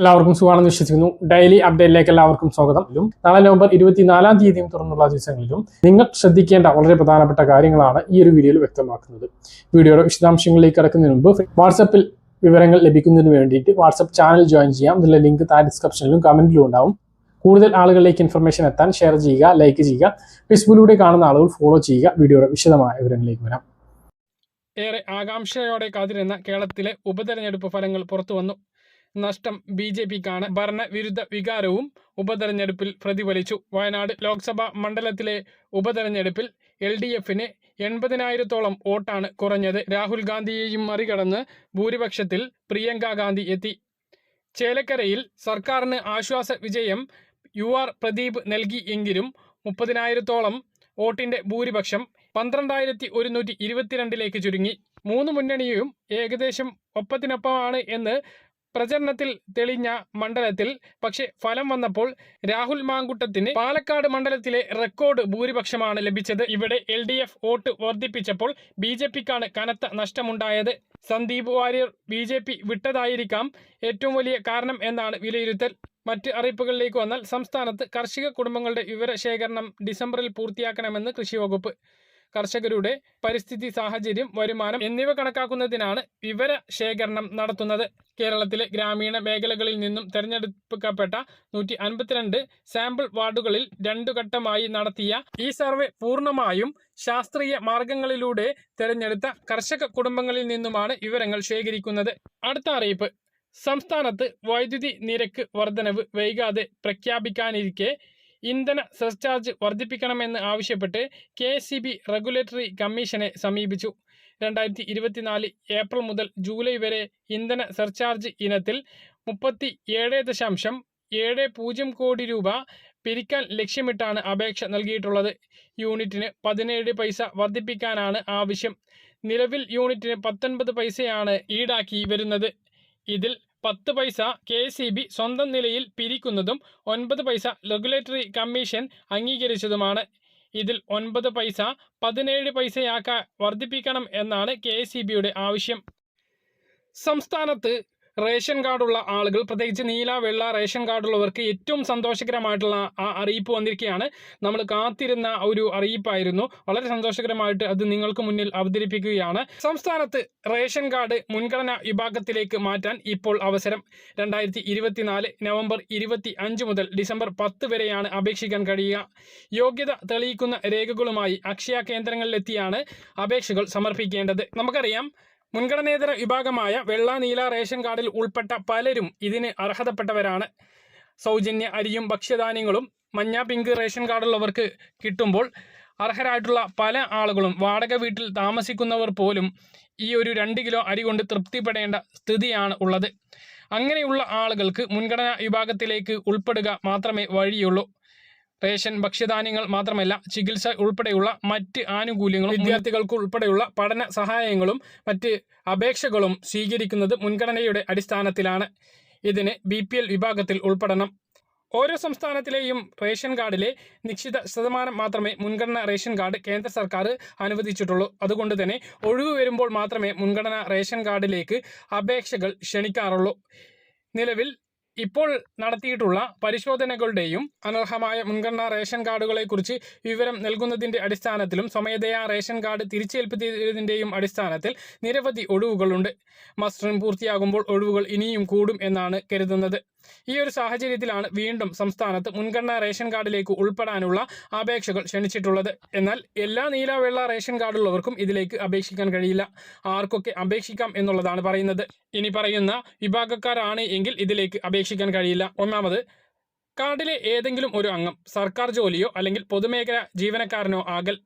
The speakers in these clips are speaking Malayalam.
എല്ലാവർക്കും സുഖമാണെന്ന് വിശ്വസിക്കുന്നു. ഡെയിലി അപ്ഡേറ്റിലേക്ക് എല്ലാവർക്കും സ്വാഗതം. നാളെ നവംബർ ഇരുപത്തിനാലാം തീയതിയും തുറന്നുള്ള ദിവസങ്ങളിലും നിങ്ങൾ ശ്രദ്ധിക്കേണ്ട വളരെ പ്രധാനപ്പെട്ട കാര്യങ്ങളാണ് ഈ ഒരു വീഡിയോയിൽ വ്യക്തമാക്കുന്നത്. വീഡിയോയുടെ വിശദാംശങ്ങളിലേക്ക് കടക്കുന്നതിന് മുമ്പ് വാട്സപ്പിൽ വിവരങ്ങൾ ലഭിക്കുന്നതിന് വേണ്ടിയിട്ട് വാട്സപ്പ് ചാനൽ ജോയിൻ ചെയ്യാം. ഇതിലെ ലിങ്ക് താഴെ ഡിസ്ക്രിപ്ഷനിലും കമന്റിലും ഉണ്ടാവും. കൂടുതൽ ആളുകളിലേക്ക് ഇൻഫർമേഷൻ എത്താൻ ഷെയർ ചെയ്യുക ലൈക്ക് ചെയ്യുക ഫേസ്ബുക്കിലൂടെ കാണുന്ന ആളുകൾ ഫോളോ ചെയ്യുക. വീഡിയോയുടെ വിശദമായ വിവരങ്ങളിലേക്ക് വരാം. ഏറെ ആകാംക്ഷയോടെ കാത്തിരുന്ന കേരളത്തിലെ ഉപതെരഞ്ഞെടുപ്പ് ഫലങ്ങൾ പുറത്തു വന്നു നഷ്ടം ബി ജെ പിക്കാണ്. ഭരണവിരുദ്ധ വികാരവും ഉപതെരഞ്ഞെടുപ്പിൽ പ്രതിഫലിച്ചു. വയനാട് ലോക്സഭാ മണ്ഡലത്തിലെ ഉപതെരഞ്ഞെടുപ്പിൽ എൽ ഡി എഫിന് എൺപതിനായിരത്തോളം വോട്ടാണ് കുറഞ്ഞത്. രാഹുൽ ഗാന്ധിയെയും മറികടന്ന് ഭൂരിപക്ഷത്തിൽ പ്രിയങ്ക ഗാന്ധി എത്തി. ചേലക്കരയിൽ സർക്കാരിന് ആശ്വാസ വിജയം യു ആർ പ്രദീപ് നൽകി എങ്കിലും മുപ്പതിനായിരത്തോളം വോട്ടിന്റെ ഭൂരിപക്ഷം പന്ത്രണ്ടായിരത്തി ഒരുന്നൂറ്റി ഇരുപത്തിരണ്ടിലേക്ക് ചുരുങ്ങി. മൂന്ന് മുന്നണിയും ഏകദേശം ഒപ്പത്തിനൊപ്പമാണ് എന്ന് പ്രചരണത്തിൽ തെളിഞ്ഞ മണ്ഡലത്തിൽ. പക്ഷെ ഫലം വന്നപ്പോൾ രാഹുൽ മാങ്കുട്ടത്തിന് പാലക്കാട് മണ്ഡലത്തിലെ റെക്കോർഡ് ഭൂരിപക്ഷമാണ് ലഭിച്ചത്. ഇവിടെ എൽ ഡി എഫ് വോട്ട് വർദ്ധിപ്പിച്ചപ്പോൾ ബി ജെ പിക്കാണ് കനത്ത നഷ്ടമുണ്ടായത്. Sandeep Warrier B J P വിട്ടതായിരിക്കാം. ഏറ്റവും വലിയ കാരണം എന്നാണ് വിലയിരുത്തൽ. മറ്റ് അറിയിപ്പുകളിലേക്ക് വന്നാൽ സംസ്ഥാനത്ത് കർഷക കുടുംബങ്ങളുടെ വിവരശേഖരണം ഡിസംബറിൽ പൂർത്തിയാക്കണമെന്ന് കൃഷി വകുപ്പ്. കർഷകരുടെ പരിസ്ഥിതി സാഹചര്യം വരുമാനം എന്നിവ കണക്കാക്കുന്നതിനാണ് വിവര ശേഖരണം നടത്തുന്നത്. കേരളത്തിലെ ഗ്രാമീണ മേഖലകളിൽ നിന്നും തെരഞ്ഞെടുക്കപ്പെട്ട നൂറ്റി അൻപത്തിരണ്ട് സാമ്പിൾ വാർഡുകളിൽ രണ്ടു ഘട്ടമായി നടത്തിയ ഈ സർവേ പൂർണമായും ശാസ്ത്രീയ മാർഗങ്ങളിലൂടെ തെരഞ്ഞെടുത്ത കർഷക കുടുംബങ്ങളിൽ നിന്നുമാണ് വിവരങ്ങൾ ശേഖരിക്കുന്നത്. അടുത്ത അറിയിപ്പ്. സംസ്ഥാനത്ത് വൈദ്യുതി നിരക്ക് വർധനവ് വൈകാതെ പ്രഖ്യാപിക്കാനിരിക്കെ ഇന്ധന സർചാർജ് വർദ്ധിപ്പിക്കണമെന്ന് ആവശ്യപ്പെട്ട് കെ റെഗുലേറ്ററി കമ്മീഷനെ സമീപിച്ചു. രണ്ടായിരത്തി ഇരുപത്തിനാല് ഏപ്രിൽ മുതൽ ജൂലൈ വരെ ഇന്ധന സർചാർജ് ഇനത്തിൽ മുപ്പത്തി ഏഴ് ദശാംശം ഏഴ് പൂജ്യം കോടി രൂപ പിരിക്കാൻ ലക്ഷ്യമിട്ടാണ് അപേക്ഷ നൽകിയിട്ടുള്ളത്. യൂണിറ്റിന് പതിനേഴ് പൈസ വർദ്ധിപ്പിക്കാനാണ് ആവശ്യം. നിലവിൽ യൂണിറ്റിന് പത്തൊൻപത് പൈസയാണ് ഈടാക്കി വരുന്നത്. ഇതിൽ പത്ത് പൈസ കെ സ്വന്തം നിലയിൽ പിരിക്കുന്നതും ഒൻപത് പൈസ റെഗുലേറ്ററി കമ്മീഷൻ അംഗീകരിച്ചതുമാണ്. ഇതിൽ ഒൻപത് പൈസ പതിനേഴ് പൈസയാക്കാൻ വർദ്ധിപ്പിക്കണം എന്നാണ് കെ ആവശ്യം. സംസ്ഥാനത്ത് റേഷൻ കാർഡുള്ള ആളുകൾ പ്രത്യേകിച്ച് നീല വെള്ള റേഷൻ കാർഡുള്ളവർക്ക് ഏറ്റവും സന്തോഷകരമായിട്ടുള്ള ആ അറിയിപ്പ് വന്നിരിക്കുകയാണ്. നമ്മൾ കാത്തിരുന്ന ഒരു അറിയിപ്പായിരുന്നു. വളരെ സന്തോഷകരമായിട്ട് അത് നിങ്ങൾക്ക് മുന്നിൽ അവതരിപ്പിക്കുകയാണ്. സംസ്ഥാനത്ത് റേഷൻ കാർഡ് മുൻഗണനാ വിഭാഗത്തിലേക്ക് മാറ്റാൻ ഇപ്പോൾ അവസരം രണ്ടായിരത്തി ഇരുപത്തിനാല് നവംബർ ഇരുപത്തി അഞ്ച് മുതൽ ഡിസംബർ പത്ത് വരെയാണ് അപേക്ഷിക്കാൻ കഴിയുക. യോഗ്യത തെളിയിക്കുന്ന രേഖകളുമായി അക്ഷയ കേന്ദ്രങ്ങളിലെത്തിയാണ് അപേക്ഷകൾ സമർപ്പിക്കേണ്ടത്. നമുക്കറിയാം മുൻഗണനേതര വിഭാഗമായ വെള്ള നീല റേഷൻ കാർഡിൽ ഉൾപ്പെട്ട പലരും ഇതിന് അർഹതപ്പെട്ടവരാണ്. സൗജന്യ അരിയും ഭക്ഷ്യധാന്യങ്ങളും മഞ്ഞ പിങ്ക് റേഷൻ കാർഡുള്ളവർക്ക് കിട്ടുമ്പോൾ അർഹരായിട്ടുള്ള പല ആളുകളും വാടക വീട്ടിൽ താമസിക്കുന്നവർ പോലും ഈ ഒരു രണ്ട് കിലോ അരി കൊണ്ട് തൃപ്തിപ്പെടേണ്ട സ്ഥിതിയാണ് ഉള്ളത്. അങ്ങനെയുള്ള ആളുകൾക്ക് മുൻഗണനാ വിഭാഗത്തിലേക്ക് ഉൾപ്പെടുക മാത്രമേ വഴിയുള്ളൂ. റേഷൻ ഭക്ഷ്യധാന്യങ്ങൾ മാത്രമല്ല ചികിത്സ ഉൾപ്പെടെയുള്ള മറ്റ് ആനുകൂല്യങ്ങളും വിദ്യാർത്ഥികൾക്ക് ഉൾപ്പെടെയുള്ള പഠന സഹായങ്ങളും മറ്റ് അപേക്ഷകളും സ്വീകരിക്കുന്നത് മുൻഗണനയുടെ അടിസ്ഥാനത്തിലാണ്. ഇതിന് ബി വിഭാഗത്തിൽ ഉൾപ്പെടണം. ഓരോ സംസ്ഥാനത്തിലെയും റേഷൻ കാർഡിലെ നിശ്ചിത ശതമാനം മാത്രമേ മുൻഗണന റേഷൻ കാർഡ് കേന്ദ്ര സർക്കാർ അനുവദിച്ചിട്ടുള്ളൂ. അതുകൊണ്ട് തന്നെ ഒഴിവ് വരുമ്പോൾ മാത്രമേ മുൻഗണന റേഷൻ കാർഡിലേക്ക് അപേക്ഷകൾ ക്ഷണിക്കാറുള്ളൂ. നിലവിൽ ഇപ്പോൾ നടത്തിയിട്ടുള്ള പരിശോധനകളുടെയും അനർഹമായ മുൻഗണനാ റേഷൻ കാർഡുകളെക്കുറിച്ച് വിവരം നൽകുന്നതിന്റെ അടിസ്ഥാനത്തിലും സ്വമേധയാ റേഷൻ കാർഡ് തിരിച്ചേൽപ്പിച്ചതിന്റെയും അടിസ്ഥാനത്തിൽ നിരവധി ഒഴിവുകളുണ്ട്. മസ്റ്ററിംഗ് പൂർത്തിയാകുമ്പോൾ ഒഴിവുകൾ ഇനിയും കൂടും എന്നാണ് കരുതുന്നത്. ഈ ഒരു സാഹചര്യത്തിലാണ് വീണ്ടും സംസ്ഥാനത്ത് മുൻഗണനാ റേഷൻ കാർഡിലേക്ക് ഉൾപ്പെടാനുള്ള അപേക്ഷകൾ ക്ഷണിച്ചിട്ടുള്ളത്. എന്നാൽ എല്ലാ നീല വെള്ള റേഷൻ കാർഡുള്ളവർക്കും ഇതിലേക്ക് അപേക്ഷിക്കാൻ കഴിയില്ല. ആർക്കൊക്കെ അപേക്ഷിക്കാം എന്നുള്ളതാണ് പറയുന്നത്. ഇനി പറയുന്ന വിഭാഗക്കാരാണ് എങ്കിൽ ഇതിലേക്ക് അപേക്ഷിക്കാൻ കഴിയില്ല. ഒന്നാമത് കാർഡിലെ ഏതെങ്കിലും ഒരു അംഗം സർക്കാർ ജോലിയോ അല്ലെങ്കിൽ പൊതുമേഖലാ ജീവനക്കാരനോ ആകൽ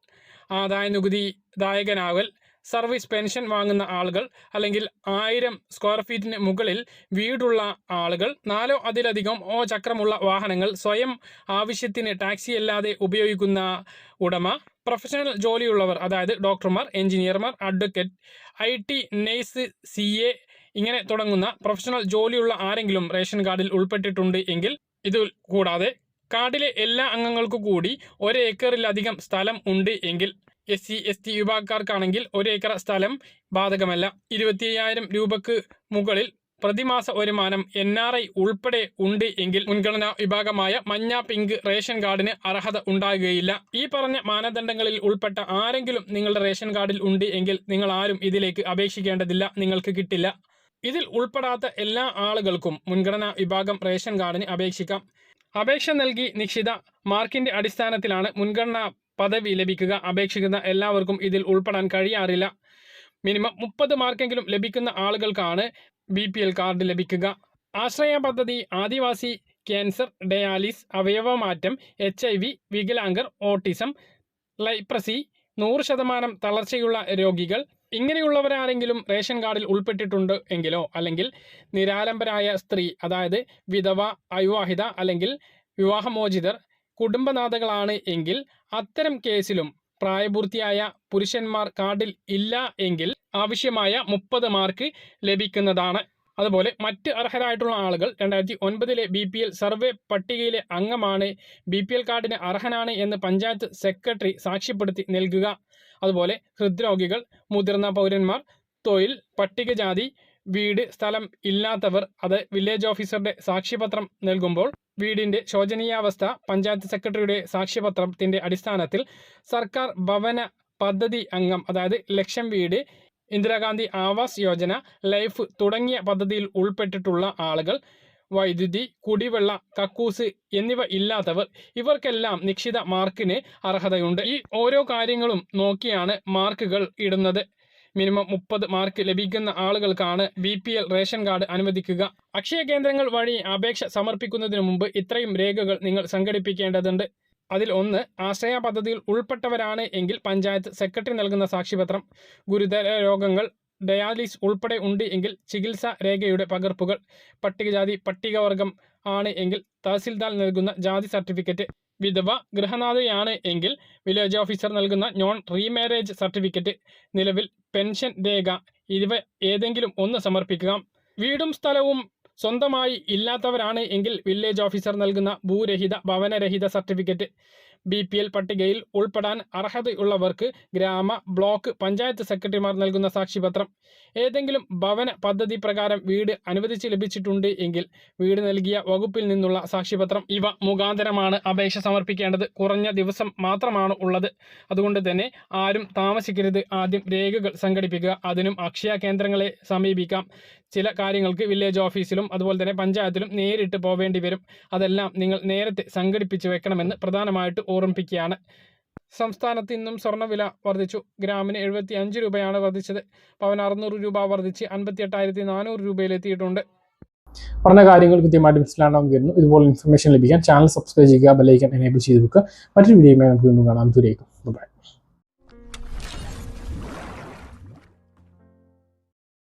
ആദായ നികുതി ദായകനാകൽ സർവീസ് പെൻഷൻ വാങ്ങുന്ന ആളുകൾ അല്ലെങ്കിൽ ആയിരം സ്ക്വയർ ഫീറ്റിന് മുകളിൽ വീടുള്ള ആളുകൾ നാലോ അതിലധികം ഓ ചക്രമുള്ള വാഹനങ്ങൾ സ്വയം ആവശ്യത്തിന് ടാക്സി അല്ലാതെ ഉപയോഗിക്കുന്ന ഉടമ പ്രൊഫഷണൽ ജോലിയുള്ളവർ അതായത് ഡോക്ടർമാർ എഞ്ചിനീയർമാർ advocate I T nurse C A ഇങ്ങനെ തുടങ്ങുന്ന പ്രൊഫഷണൽ ജോലിയുള്ള ആരെങ്കിലും റേഷൻ കാർഡിൽ ഉൾപ്പെട്ടിട്ടുണ്ട് എങ്കിൽ ഇത് കൂടാതെ കാർഡിലെ എല്ലാ അംഗങ്ങൾക്കു കൂടി ഒരേക്കറിലധികം സ്ഥലം ഉണ്ട് എങ്കിൽ എസ് സി എസ് ടി വിഭാഗക്കാർക്കാണെങ്കിൽ ഒരു ഏക്കർ സ്ഥലം ബാധകമല്ല. ഇരുപത്തി അയ്യായിരം രൂപക്ക് മുകളിൽ പ്രതിമാസ വരുമാനം എൻ ആർ ഐ ഉൾപ്പെടെ ഉണ്ട് എങ്കിൽ മുൻഗണനാ വിഭാഗമായ മഞ്ഞ പിങ്ക് റേഷൻ കാർഡിന് അർഹത ഉണ്ടാകുകയില്ല. ഈ പറഞ്ഞ മാനദണ്ഡങ്ങളിൽ ഉൾപ്പെട്ട ആരെങ്കിലും നിങ്ങളുടെ റേഷൻ കാർഡിൽ ഉണ്ട് എങ്കിൽ നിങ്ങൾ ആരും ഇതിലേക്ക് അപേക്ഷിക്കേണ്ടതില്ല. നിങ്ങൾക്ക് കിട്ടില്ല. ഇതിൽ ഉൾപ്പെടാത്ത എല്ലാ ആളുകൾക്കും മുൻഗണനാ വിഭാഗം റേഷൻ കാർഡിന് അപേക്ഷിക്കാം. അപേക്ഷ നൽകി നിശ്ചിത മാർക്കിന്റെ അടിസ്ഥാനത്തിലാണ് മുൻഗണനാ പദവി ലഭിക്കുക അപേക്ഷിക്കുന്ന എല്ലാവർക്കും ഇതിൽ ഉൾപ്പെടാൻ കഴിയാറില്ല. മിനിമം മുപ്പത് മാർക്കെങ്കിലും ലഭിക്കുന്ന ആളുകൾക്കാണ് ബി പി എൽ കാർഡ് ലഭിക്കുക. ആശ്രയ പദ്ധതി ആദിവാസി ക്യാൻസർ ഡയാലിസ് അവയവമാറ്റം എച്ച് ഐ വി വികലാംഗർ ഓട്ടിസം ലൈപ്രസി നൂറ് ശതമാനം തളർച്ചയുള്ള രോഗികൾ. ഇങ്ങനെയുള്ളവരാരെങ്കിലും റേഷൻ കാർഡിൽ ഉൾപ്പെട്ടിട്ടുണ്ട് എങ്കിലോ അല്ലെങ്കിൽ നിരാലംബരായ സ്ത്രീ അതായത് വിധവ അവിവാഹിത അല്ലെങ്കിൽ വിവാഹമോചിതർ കുടുംബനാഥകളാണ് എങ്കിൽ അത്തരം കേസിലും പ്രായപൂർത്തിയായ പുരുഷന്മാർ കാർഡിൽ ഇല്ല എങ്കിൽ ആവശ്യമായ മുപ്പത് മാർക്ക് ലഭിക്കുന്നതാണ്. അതുപോലെ മറ്റ് അർഹരായിട്ടുള്ള ആളുകൾ രണ്ടായിരത്തി ഒൻപതിലെ ബി പി എൽ സർവേ പട്ടികയിലെ അംഗമാണ്. ബി പി എൽ കാർഡിന് അർഹനാണ് എന്ന് പഞ്ചായത്ത് സെക്രട്ടറി സാക്ഷ്യപ്പെടുത്തി നൽകുക. അതുപോലെ ഹൃദ്രോഗികൾ മുതിർന്ന പൗരന്മാർ തൊഴിൽ പട്ടികജാതി വീട് സ്ഥലം ഇല്ലാത്തവർ അത് വില്ലേജ് ഓഫീസറുടെ സാക്ഷ്യപത്രം നൽകുമ്പോൾ വീടിന്റെ ശോചനീയാവസ്ഥ പഞ്ചായത്ത് സെക്രട്ടറിയുടെ സാക്ഷ്യപത്രത്തിന്റെ അടിസ്ഥാനത്തിൽ സർക്കാർ ഭവന പദ്ധതി അംഗം അതായത് ലക്ഷം വീട് ഇന്ദിരാഗാന്ധി ആവാസ് യോജന ലൈഫ് തുടങ്ങിയ പദ്ധതിയിൽ ഉൾപ്പെട്ടിട്ടുള്ള ആളുകൾ വൈദ്യുതി കുടിവെള്ള കക്കൂസ് എന്നിവ ഇല്ലാത്തവർ ഇവർക്കെല്ലാം നിശ്ചിത മാർക്കിന് അർഹതയുണ്ട്. ഈ ഓരോ കാര്യങ്ങളും നോക്കിയാണ് മാർക്കുകൾ ഇടുന്നത്. മിനിമം മുപ്പത് മാർക്ക് ലഭിക്കുന്ന ആളുകൾക്കാണ് ബി റേഷൻ കാർഡ് അനുവദിക്കുക. അക്ഷയ കേന്ദ്രങ്ങൾ വഴി അപേക്ഷ സമർപ്പിക്കുന്നതിന് മുമ്പ് ഇത്രയും രേഖകൾ നിങ്ങൾ സംഘടിപ്പിക്കേണ്ടതുണ്ട്. അതിൽ ഒന്ന് ആശ്രയ പദ്ധതിയിൽ ഉൾപ്പെട്ടവരാണ് എങ്കിൽ പഞ്ചായത്ത് സെക്രട്ടറി നൽകുന്ന സാക്ഷിപത്രം. ഗുരുതര രോഗങ്ങൾ ഡയാലിസ് ഉൾപ്പെടെ ഉണ്ട് എങ്കിൽ ചികിത്സാ രേഖയുടെ പകർപ്പുകൾ. പട്ടികജാതി പട്ടികവർഗം ആണ് എങ്കിൽ തഹസിൽദാർ നൽകുന്ന ജാതി സർട്ടിഫിക്കറ്റ്. വിധവ ഗൃഹനാഥയാണ് എങ്കിൽ വില്ലേജ് ഓഫീസർ നൽകുന്ന നോൺ റീമാരേജ് സർട്ടിഫിക്കറ്റ് നിലവിൽ പെൻഷൻ രേഖ ഇവ ഏതെങ്കിലും ഒന്ന് സമർപ്പിക്കുക. വീടും സ്ഥലവും സ്വന്തമായി ഇല്ലാത്തവരാണ് എങ്കിൽ വില്ലേജ് ഓഫീസർ നൽകുന്ന ഭൂരഹിത ഭവനരഹിത സർട്ടിഫിക്കറ്റ് ബി പി എൽ പട്ടികയിൽ ഉൾപ്പെടാൻ അർഹതയുള്ളവർക്ക് ഗ്രാമ ബ്ലോക്ക് പഞ്ചായത്ത് സെക്രട്ടറിമാർ നൽകുന്ന സാക്ഷിപത്രം. ഏതെങ്കിലും ഭവന പദ്ധതി പ്രകാരം വീട് അനുവദിച്ച് ലഭിച്ചിട്ടുണ്ട് എങ്കിൽ വീട് നൽകിയ വകുപ്പിൽ നിന്നുള്ള സാക്ഷിപത്രം ഇവ മുഖാന്തരമാണ് അപേക്ഷ സമർപ്പിക്കേണ്ടത്. കുറഞ്ഞ ദിവസം മാത്രമാണ് ഉള്ളത്. അതുകൊണ്ട് തന്നെ ആരും താമസിക്കരുത്. ആദ്യം രേഖകൾ സംഘടിപ്പിക്കുക. അതിനും അക്ഷയ കേന്ദ്രങ്ങളെ സമീപിക്കാം. ചില കാര്യങ്ങൾക്ക് വില്ലേജ് ഓഫീസിലും അതുപോലെ തന്നെ പഞ്ചായത്തിലും നേരിട്ട് പോവേണ്ടി വരും. അതെല്ലാം നിങ്ങൾ നേരത്തെ സംഘടിപ്പിച്ച് വെക്കണമെന്ന് പ്രധാനമായിട്ട് ഓർമ്മിപ്പിക്കുകയാണ് സംസ്ഥാനത്ത് ഇന്നും സ്വർണവില വർദ്ധിച്ചു. ഗ്രാമിന് എഴുപത്തി അഞ്ച് രൂപയാണ് വർദ്ധിച്ചത്. പവൻ അറുന്നൂറ് രൂപ വർദ്ധിച്ച് അൻപത്തി എട്ടായിരത്തി നാനൂറ് രൂപയിലെത്തിയിട്ടുണ്ട്. പറഞ്ഞ കാര്യങ്ങൾ കൃത്യമായിട്ട് മനസ്സിലാണെന്ന് ഇതുപോലെ ഇൻഫർമേഷൻ ലഭിക്കാൻ ചാനൽ സബ്സ്ക്രൈബ് ചെയ്യുക ബെല്ലൈക്കൻ എനേബിൾ ചെയ്ത് വെക്കുക. മറ്റൊരു വീഡിയോയുമായി നമുക്ക് വീണ്ടും ദൂരേക്കും ബൈ